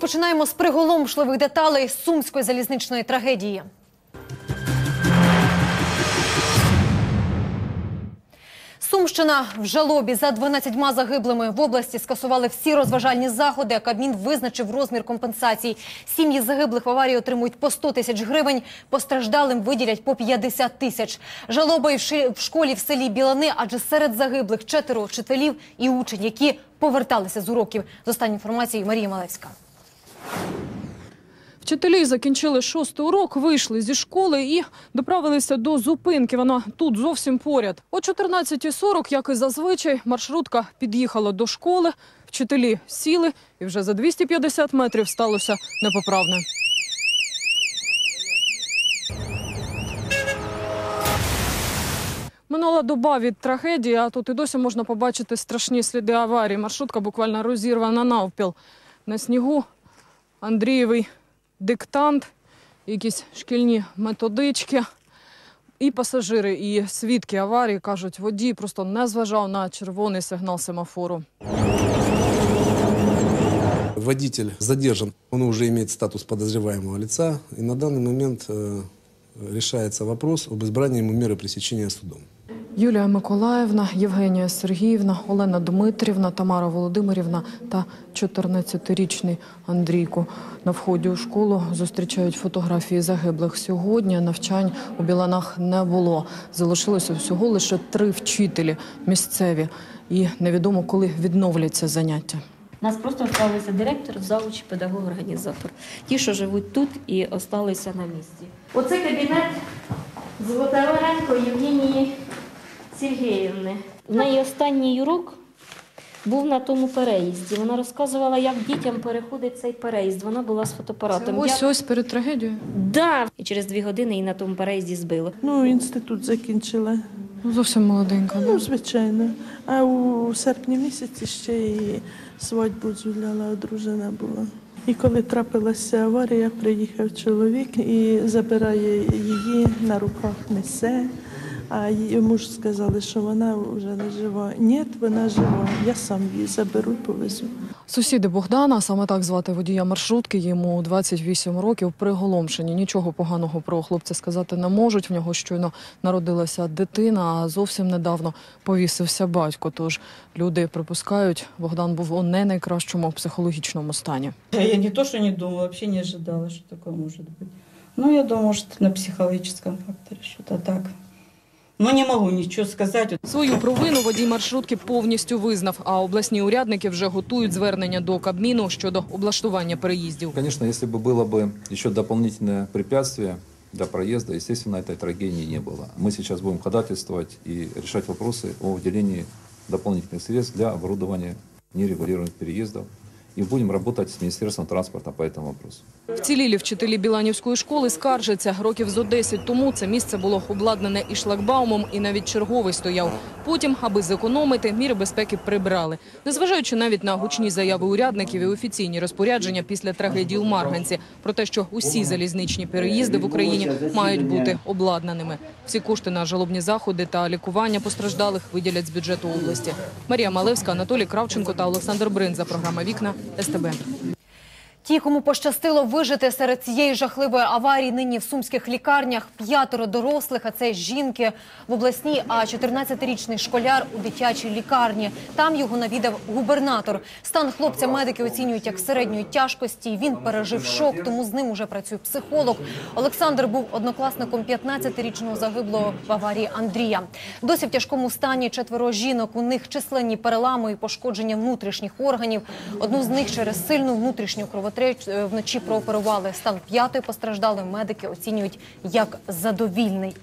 Починаємо з приголомшливих деталей сумської залізничної трагедії. Сумщина в жалобі за 12 загиблими в області скасували всі розважальні заходи. а Кабмін визначив розмір компенсацій. Сім'ї загиблих в аварії отримують по 100 тисяч гривень, постраждалим виділять по 50 тисяч. Жалоба і в школі в селі Білани, адже серед загиблих четверо вчителів і учень, які поверталися з уроків. З останньої інформації Марія Малевська. Вчителі закінчили шостий урок, вийшли зі школи і доправилися до зупинки. Вона тут зовсім поряд. О 14.40, як і зазвичай, маршрутка під'їхала до школи. Вчителі сіли, і вже за 250 метрів сталося непоправне. Минула доба від трагедії, а тут і досі можна побачити страшні сліди аварії. Маршрутка буквально розірвана навпіл. На снігу Андрієвий диктант, якісь шкільні методички. І пасажири, і свідки аварії кажуть, водій просто не зважав на червоний сигнал семафору. Водитель задержан, он уже имеет статус подозреваемого лица, и на данный момент э, решается вопрос об избрании ему меры пресечения судом. Юлія Миколаївна, Євгенія Сергіївна, Олена Дмитрівна, Тамара Володимирівна та 14-річний Андрійко. На вході у школу зустрічають фотографії загиблих. Сьогодні навчань у Біланах не було. Залишилося всього лише три вчителі місцеві. І невідомо, коли відновляться заняття. Нас просто залишилися директор, завуч, педагог, організатор. Ті, що живуть тут і залишилися на місці. Оце кабінет Золотаренко Євгенії Сергіївни. В неї останній урок був на тому переїзді. Вона розказувала, як дітям переходить цей переїзд. Вона була з фотоапаратом. Ось Я- ось перед трагедією. Да. І через дві години її на тому переїзді збило. Ну, інститут закінчила. Ну, Зовсім молоденька. Ну, звичайно. А у серпні місяці ще і свадьбу звільняла, одружена була. І коли трапилася аварія, приїхав чоловік і забирає її на руках несе. А йому ж сказали, що вона вже не жива. Ні, вона жива. Я сам її заберу і повезу. Сусіди Богдана, саме так звати водія маршрутки, йому 28 років, приголомшені. Нічого поганого про хлопця сказати не можуть. В нього щойно народилася дитина, а зовсім недавно повісився батько. Тож люди припускають, Богдан був у не найкращому психологічному стані. Я не то, что не думала, вообще не ожидала, что такое может быть. Ну, я думаю, что на психологическом факторе что-то так. Но не могу ничего сказать. Свою провину водій маршрутки повністю визнав. А обласні урядники вже готують звернення до Кабміну щодо облаштування переїздів. Конечно, если бы было бы еще дополнительное препятствие для проезда, естественно, этой трагедии не было. Мы сейчас будем ходатайствовать и решать вопросы о выделении дополнительных средств для оборудования нерегулируемых переездов. И будем работать с Министерством транспорта по этому вопросу. Вцілілі вчителі Біланівської школи скаржаться. Років зо 10 тому це місце було обладнане і шлагбаумом, і навіть черговий стояв. Потім, аби зекономити, міри безпеки прибрали. Незважаючи навіть на гучні заяви урядників і офіційні розпорядження після трагедії у Марганці про те, що усі залізничні переїзди в Україні мають бути обладнаними. Всі кошти на жалобні заходи та лікування постраждалих виділять з бюджету області. Марія Малевська, Анатолій Кравченко та Олександр Бринза. Програма Вікна СТБ. Ті, кому пощастило вижити серед цієї жахливої аварії, нині в сумських лікарнях п'ятеро дорослих, а це жінки в обласній, а 14-річний школяр у дитячій лікарні. Там його навідав губернатор. Стан хлопця медики оцінюють як середньої тяжкості. Він пережив шок, тому з ним уже працює психолог. Олександр був однокласником 15-річного загиблого в аварії Андрія. Досі в тяжкому стані четверо жінок. У них численні перелами і пошкодження внутрішніх органів. Одну з них через сильну внутрішню кровотечу е, вночі прооперували. Стан п'ятої постраждали. медики оцінюють як задовільний.